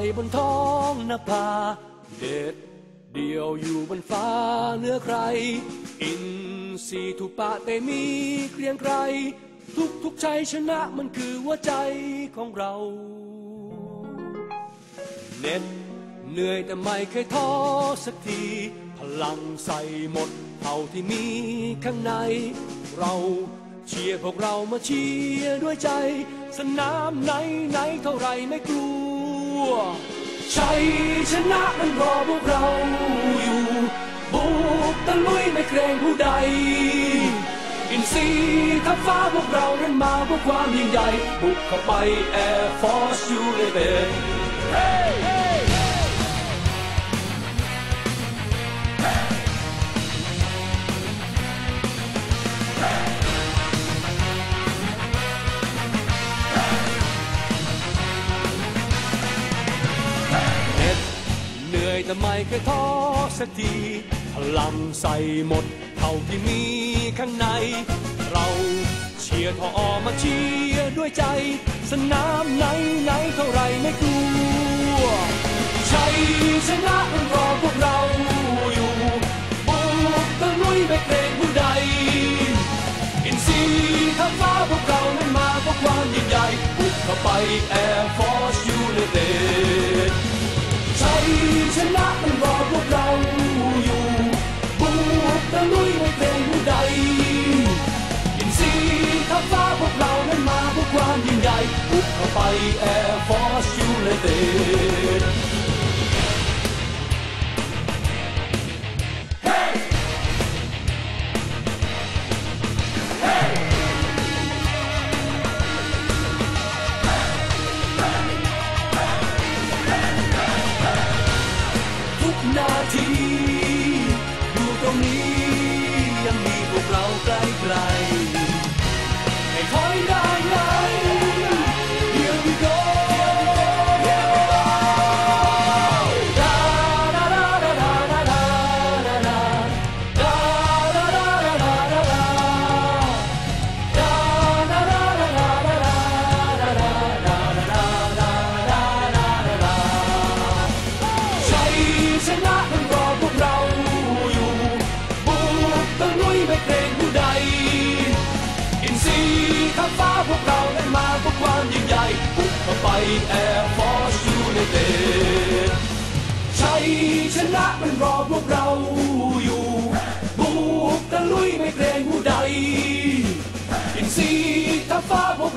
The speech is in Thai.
ไปบนท้องนภา เด็ดเดียวอยู่บนฟ้าเหนื้อใคร อินทรีทุปะเตมีเกรียงไกรทุกทุกๆชัยชนะมันคือหัวใจของเรา เน็ดเหนื่อยแต่ไม่เคยท้อสักที พลังใส่หมดเท่าที่มีข้างใน เราเชียร์พวกเรามาเชียร์ด้วยใจ สนามไหนไหนเท่าไรไม่กลัว ชัยชนะมันรอพวกเราอยู่ บุกตะลุยไม่เกรงผู้ใด อินซีทับฟ้าพวกเรานั้นมาเพื่อความยิ่งใหญ่ บุกเข้าไปแอร์ฟอร์สยูเลเห่แต่ไม่เคยท้อสักทีพลังใส่หมดเท่าที่มีข้างใน เราเชียร์ทออมาเชียร์ด้วยใจ สนามไหนไหนเท่าไรไม่กลัวชัยชนะมันรอพวกเราอยู่บุกตะลุยไม่เกรงผู้ใด อินซีย์ข้าฟ้าพวกเรานั้นมาเพราะความยิ่งใหญ่บุกเข้าไป Air Force United บุกเข้าไป Air Force United ทุกนาทีอยู่ตรงนี้ยังมีพวกเราใกล้